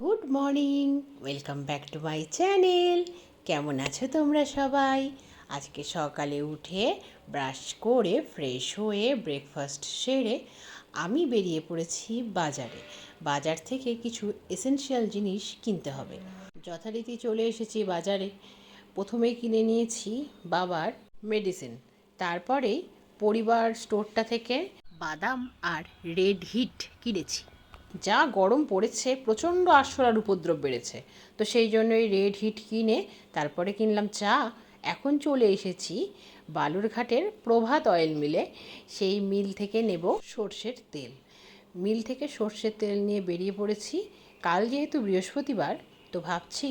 Good morning welcome back to my channel কেমন আছো তোমরা সবাই? আজকে সকালে উঠে ব্রাশ করে ফ্রেশ হয়ে ব্রেকফাস্ট সেরে আমি বেরিয়ে পড়েছি বাজারে। বাজার থেকে কিছু এসেনশিয়াল জিনিস কিনতে হবে। যথারীতি চলে এসেছি বাজারে। প্রথমে কিনে নিয়েছি বাবার মেডিসিন তারপরেই পরিবার স্টোরটা থেকে বাদাম আর রেড হিট কিনেছি। যা গরম পড়েছে, প্রচণ্ড আরশোলার উপদ্রব বেড়েছে। তো সেই জন্যই রেড হিট কিনে তারপরে কিনলাম চা। এখন চলে এসেছি বালুরঘাটের প্রভাত অয়েল মিলে সেই মিল থেকে নেব সর্ষের তেল। মিল থেকে সর্ষের তেল নিয়ে বেরিয়ে পড়েছি। কাল যেহেতু বৃহস্পতিবার, তো ভাবছি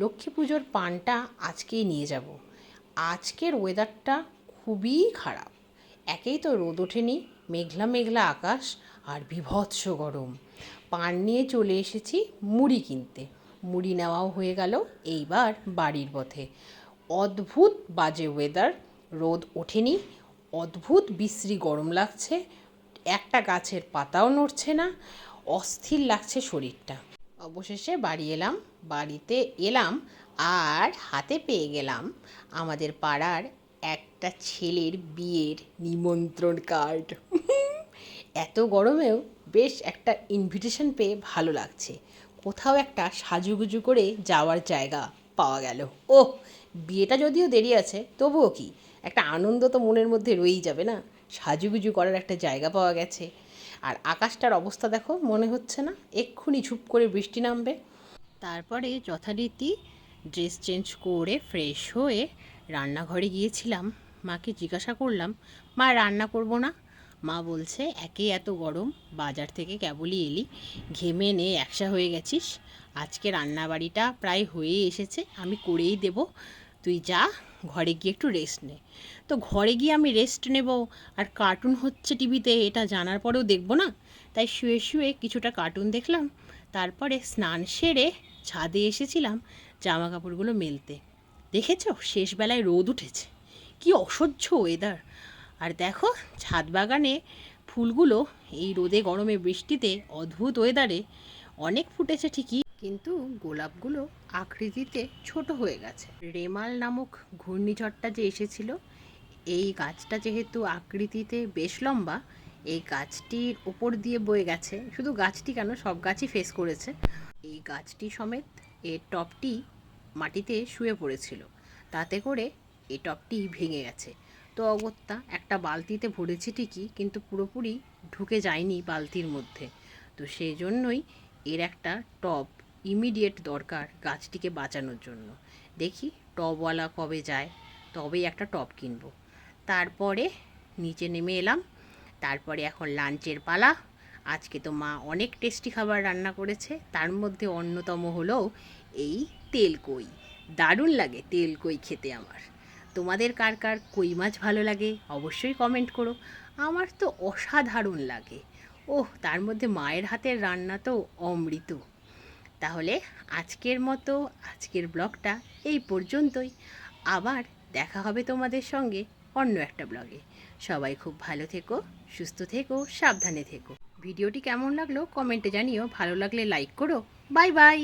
লক্ষ্মী পুজোর পানটা আজকেই নিয়ে যাব। আজকের ওয়েদারটা খুবই খারাপ। একেই তো রোদ ওঠেনি, মেঘলা মেঘলা আকাশ আর বিভৎস গরম। পান নিয়ে চলে এসেছি মুড়ি কিনতে। মুড়ি নেওয়াও হয়ে গেল এইবার বাড়ির পথে। অদ্ভুত বাজে ওয়েদার রোদ ওঠেনি। অদ্ভুত বিশ্রী গরম লাগছে। একটা গাছের পাতাও নড়ছে না। অস্থির লাগছে শরীরটা। অবশেষে বাড়ি এলাম। বাড়িতে এলাম আর হাতে পেয়ে গেলাম আমাদের পাড়ার একটা ছেলের বিয়ের নিমন্ত্রণ কার্ড এত গরমেও বেশ একটা ইনভিটেশন পেয়ে ভালো লাগছে। কোথাও একটা সাজুগুজু করে যাওয়ার জায়গা পাওয়া গেল। ও বিয়েটা যদিও দেরি আছে, তবুও কি? একটা আনন্দ তো মনের মধ্যে রয়েই যাবে না? সাজুগুজু করার একটা জায়গা পাওয়া গেছে। আর আকাশটার অবস্থা দেখো, মনে হচ্ছে না এক্ষুনি ঝুপ করে বৃষ্টি নামবে। তারপরে যথারীতি ড্রেস চেঞ্জ করে ফ্রেশ হয়ে রান্নাঘরে গিয়েছিলাম। মাকে জিজ্ঞাসা করলাম, মা, রান্না করব না? মা বলছে, একে এত গরম, বাজার থেকে কেবলই এলি। ঘেমে নে, একসা হয়ে গেছিস। আজকে রান্নাবাড়িটা প্রায় হয়ে এসেছে, আমি করেই দেব। তুই যা, ঘরে গিয়ে একটু রেস্ট নে। তো ঘরে গিয়ে আমি রেস্ট নেব, আর কার্টুন হচ্ছে টিভিতে, এটা জানার পরেও দেখব না। তাই শুয়ে শুয়ে কিছুটা কার্টুন দেখলাম। তারপরে স্নান সেরে ছাদে এসেছিলাম জামা কাপড়গুলো মেলতে। দেখেছ? শেষবেলায় রোদ উঠেছে। কি অসহ্য ওয়েদার আর দেখো, ছাদ বাগানে ফুলগুলো এই রোদে গরমে বৃষ্টিতে অদ্ভুত ওয়েদারে অনেক ফুটেছে ঠিকই, কিন্তু গোলাপগুলো আকৃতিতে ছোট হয়ে গেছে। রেমাল নামক ঘূর্ণিঝড়টা যে এসেছিল, এই গাছটা যেহেতু আকৃতিতে বেশ লম্বা, এই গাছটির ওপর দিয়ে বয়ে গেছে। শুধু গাছটি কেন, সব গাছই ফেস করেছে। এই গাছটি সমেত এর টপটি মাটিতে শুয়ে পড়েছিল। তাতে করে এই টপটি ভেঙে গেছে। তো অগত্যা একটা বালতিতে ভরেছি ঠিকই, কিন্তু পুরোপুরি ঢুকে যায়নি বালতির মধ্যে। তো সেই জন্যই এর একটা টব ইমিডিয়েট দরকার গাছটিকে বাঁচানোর জন্য। দেখি টবওয়ালা কবে যায়, তবেই একটা টব কিনবো। তারপরে নিচে নেমে এলাম, তারপরে এখন লাঞ্চের পালা। আজকে তো মা অনেক টেস্টি খাবার রান্না করেছে, তার মধ্যে অন্যতম হলো এই তেল কই দারুণ লাগে তেল কই খেতে আমার। তোমাদের কার কার কই মাছ ভালো লাগে, অবশ্যই কমেন্ট করো। আমার তো অসাধারণ লাগে। ওহ, তার মধ্যে মায়ের হাতের রান্না তো অমৃত। তাহলে আজকের মতো আজকের ব্লগটা এই পর্যন্তই। আবার দেখা হবে তোমাদের সঙ্গে অন্য একটা ব্লগে। সবাই খুব ভালো থেকো, সুস্থ থেকো, সাবধানে থেকো। ভিডিওটি কেমন লাগল কমেন্টে জানিও। ভালো লাগলে লাইক করো। Bye bye